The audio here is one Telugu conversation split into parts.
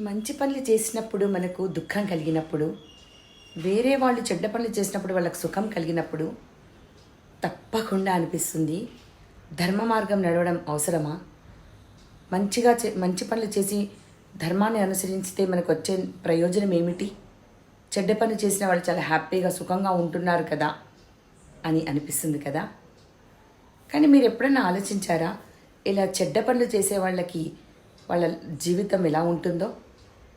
మంచి పనులు చేసినప్పుడు మనకు దుఃఖం కలిగినప్పుడు వేరే వాళ్ళు చెడ్డ పనులు చేసినప్పుడు వాళ్ళకి సుఖం కలిగినప్పుడు తప్పకుండా అనిపిస్తుంది. ధర్మ మార్గం నడవడం అవసరమా? మంచిగా చే మంచి పనులు చేసి ధర్మాన్ని అనుసరిస్తే మనకు వచ్చే ప్రయోజనం ఏమిటి? చెడ్డ పని చేసిన వాళ్ళు చాలా హ్యాపీగా సుఖంగా ఉంటున్నారు కదా అని అనిపిస్తుంది కదా. కానీ మీరు ఎప్పుడైనా ఆలోచించారా ఇలా చెడ్డ పనులు చేసే వాళ్ళకి వాళ్ళ జీవితం ఎలా ఉంటుందో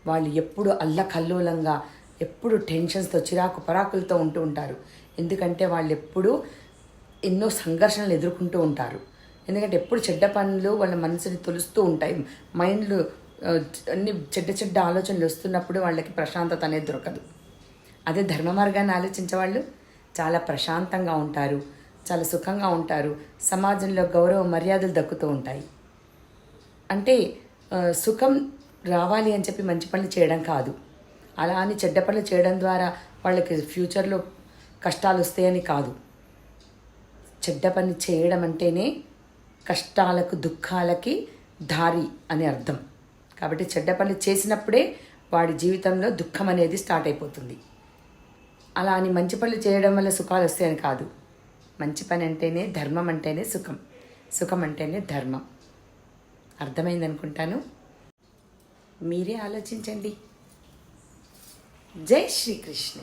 వాళ్ళు ఎప్పుడు అల్లకల్లోలంగా ఎప్పుడు టెన్షన్స్తో చిరాకు పరాకులతో ఉంటూ ఉంటారు. ఎందుకంటే వాళ్ళు ఎప్పుడు ఎన్నో సంఘర్షణలు ఎదుర్కొంటూ ఉంటారు. ఎందుకంటే ఎప్పుడు చెడ్డ పనులు వాళ్ళ మనసుని తొలుస్తూ ఉంటాయి. మైండ్లు అన్ని చెడ్డ చెడ్డ ఆలోచనలు వస్తున్నప్పుడు వాళ్ళకి ప్రశాంతత అనేది దొరకదు. అదే ధర్మ మార్గాన్ని ఆలోచించే వాళ్ళు చాలా ప్రశాంతంగా ఉంటారు. చాలా సుఖంగా ఉంటారు. సమాజంలో గౌరవ మర్యాదలు దక్కుతూ ఉంటాయి. అంటే సుఖం రావాలి అని చెప్పి మంచి పనులు చేయడం కాదు. అలా అని చెడ్డ పనులు చేయడం ద్వారా వాళ్ళకి ఫ్యూచర్లో కష్టాలు వస్తాయని కాదు. చెడ్డ పని చేయడం అంటేనే కష్టాలకు దుఃఖాలకి దారి అని అర్థం. కాబట్టి చెడ్డ పనులు చేసినప్పుడే వాడి జీవితంలో దుఃఖం అనేది స్టార్ట్ అయిపోతుంది. అలా అని మంచి పనులు చేయడం వల్ల సుఖాలు వస్తాయని కాదు. మంచి పని అంటేనే ధర్మం అంటేనే సుఖం. సుఖం అంటేనే ధర్మం. అర్థమైందనుకుంటాను. మీరే ఆలోచించండి. జై శ్రీకృష్ణ.